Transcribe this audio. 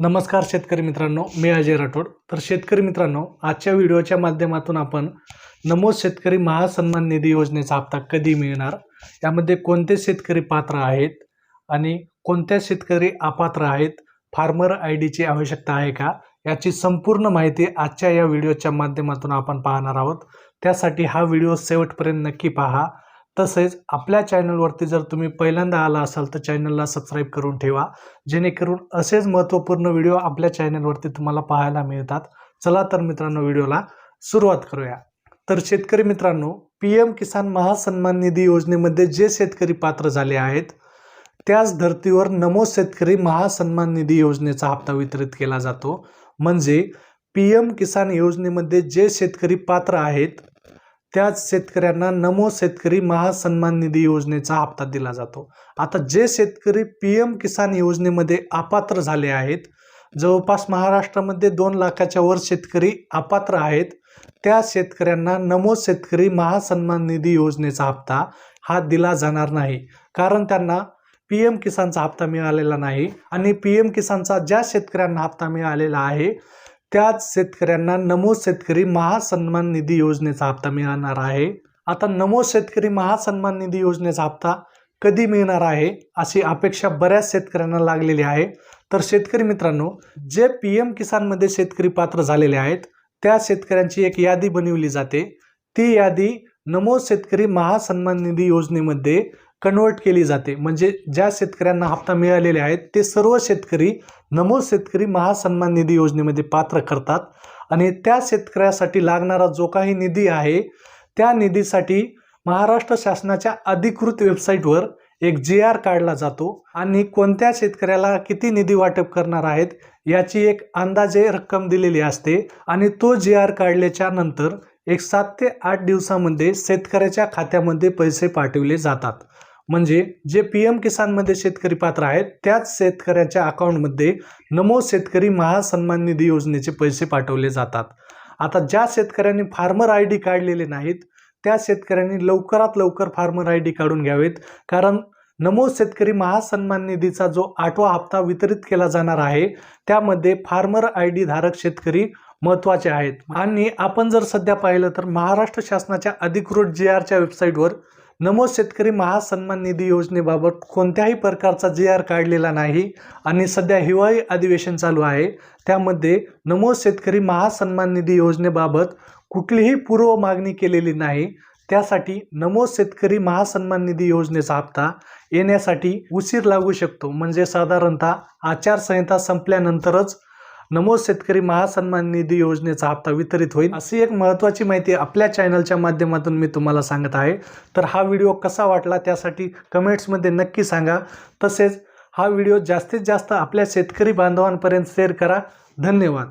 नमस्कार शेतकरी मित्रांनो मी अजय राठोड. तर शेतकरी मित्रांनो आजच्या व्हिडिओच्या माध्यमातून आपण नमोद शेतकरी महासन्मान निधी योजनेचा हप्ता कधी मिळणार? यामध्ये कोणते शेतकरी पात्र आहेत? आणि कोणत्या शेतकरी अपात्र आहेत? फार्मर आय डीची आवश्यकता आहे का? याची संपूर्ण माहिती आजच्या या व्हिडिओच्या माध्यमातून आपण पाहणार आहोत. त्यासाठी हा व्हिडिओ शेवटपर्यंत नक्की पहा. तसेच आपल्या चॅनलवरती जर तुम्ही पहिल्यांदा आला असाल तर चॅनलला सबस्क्राईब करून ठेवा. जेणेकरून असेच महत्त्वपूर्ण व्हिडिओ आपल्या चॅनलवरती तुम्हाला पाहायला मिळतात. चला तर मित्रांनो व्हिडिओला सुरुवात करूया. तर शेतकरी मित्रांनो पी एम किसान महासन्मान निधी योजनेमध्ये जे शेतकरी पात्र झाले आहेत त्याच धर्तीवर नमो शेतकरी महासन्मान निधी योजनेचा हप्ता वितरित केला जातो. म्हणजे पी एम किसान योजनेमध्ये जे शेतकरी पात्र आहेत त्याच शेतकऱ्यांना नमो शेतकरी महासन्मान निधी योजनेचा हप्ता दिला जातो. आता जे शेतकरी पी एम किसान योजनेमध्ये अपात्र झाले आहेत जवळपास महाराष्ट्रामध्ये दोन लाखाच्या वर शेतकरी अपात्र आहेत त्या शेतकऱ्यांना नमो शेतकरी महासन्मान निधी योजनेचा हप्ता हा दिला जाणार नाही. कारण त्यांना पी एम किसानचा हप्ता मिळालेला नाही आणि पी एम किसानचा ज्या शेतकऱ्यांना हप्ता मिळालेला आहे त्याच शेतकऱ्यांना नमो शेतकरी महासन्मान निधी योजनेचा हप्ता मिळणार आहे. आता नमो शेतकरी महासन्मान निधी योजनेचा हप्ता कधी मिळणार आहे अशी अपेक्षा बऱ्याच शेतकऱ्यांना लागलेली आहे. तर शेतकरी मित्रांनो जे पी एम किसानमध्ये शेतकरी पात्र झालेले आहेत त्या शेतकऱ्यांची एक यादी बनवली जाते. ती यादी नमो शेतकरी महासन्मान निधी योजनेमध्ये कन्वर्ट केली जाते. म्हणजे ज्या शेतकऱ्यांना हप्ता मिळालेले आहेत ते सर्व शेतकरी नमो शेतकरी महासन्मान निधी योजनेमध्ये पात्र करतात. आणि त्या शेतकऱ्यासाठी लागणारा जो काही निधी आहे त्या निधीसाठी महाराष्ट्र शासनाच्या अधिकृत वेबसाईटवर एक जी आर काढला जातो. आणि कोणत्या शेतकऱ्याला किती निधी वाटप करणार आहेत याची एक अंदाजे रक्कम दिलेली असते. आणि तो जी आर काढल्याच्या नंतर एक सात ते आठ दिवसामध्ये शेतकऱ्याच्या खात्यामध्ये पैसे पाठवले जातात. म्हणजे जे पी एम किसानमध्ये शेतकरी पात्र आहेत त्याच शेतकऱ्याच्या अकाउंटमध्ये नमो शेतकरी महासन्मान निधी योजनेचे पैसे पाठवले जातात. आता ज्या शेतकऱ्यांनी फार्मर आय डी काढलेले नाहीत त्या शेतकऱ्यांनी लवकरात लवकर फार्मर आय डी काढून घ्यावेत. कारण नमो शेतकरी महासन्मान निधीचा जो आठवा हप्ता वितरित केला जाणार आहे त्यामध्ये फार्मर आय डी धारक शेतकरी महत्त्वाचे आहेत. आणि आपण जर सध्या पाहिलं तर महाराष्ट्र शासनाच्या अधिकृत जी आरच्या वेबसाईटवर नमो शेतकरी महासन्मान निधी योजनेबाबत कोणत्याही प्रकारचा जी आर काढलेला नाही आणि सध्या हिवाळी अधिवेशन चालू आहे. त्यामध्ये नमो शेतकरी महासन्मान निधी योजनेबाबत कुठलीही पूर्व मागणी केलेली नाही. त्यासाठी नमो शेतकरी महासन्मान निधी योजनेचा हप्ता येण्यासाठी उशीर लागू शकतो. म्हणजे साधारणतः आचारसंहिता संपल्यानंतरच नमो शेतकरी महासन्मान निधी योजनेचा हप्ता वितरित होईल अशी एक महत्त्वाची माहिती आपल्या चॅनलच्या माध्यमातून मी तुम्हाला सांगत आहे. तर हा व्हिडिओ कसा वाटला त्यासाठी कमेंट्समध्ये नक्की सांगा. तसेच हा व्हिडिओ जास्तीत जास्त आपल्या शेतकरी बांधवांपर्यंत शेअर करा. धन्यवाद.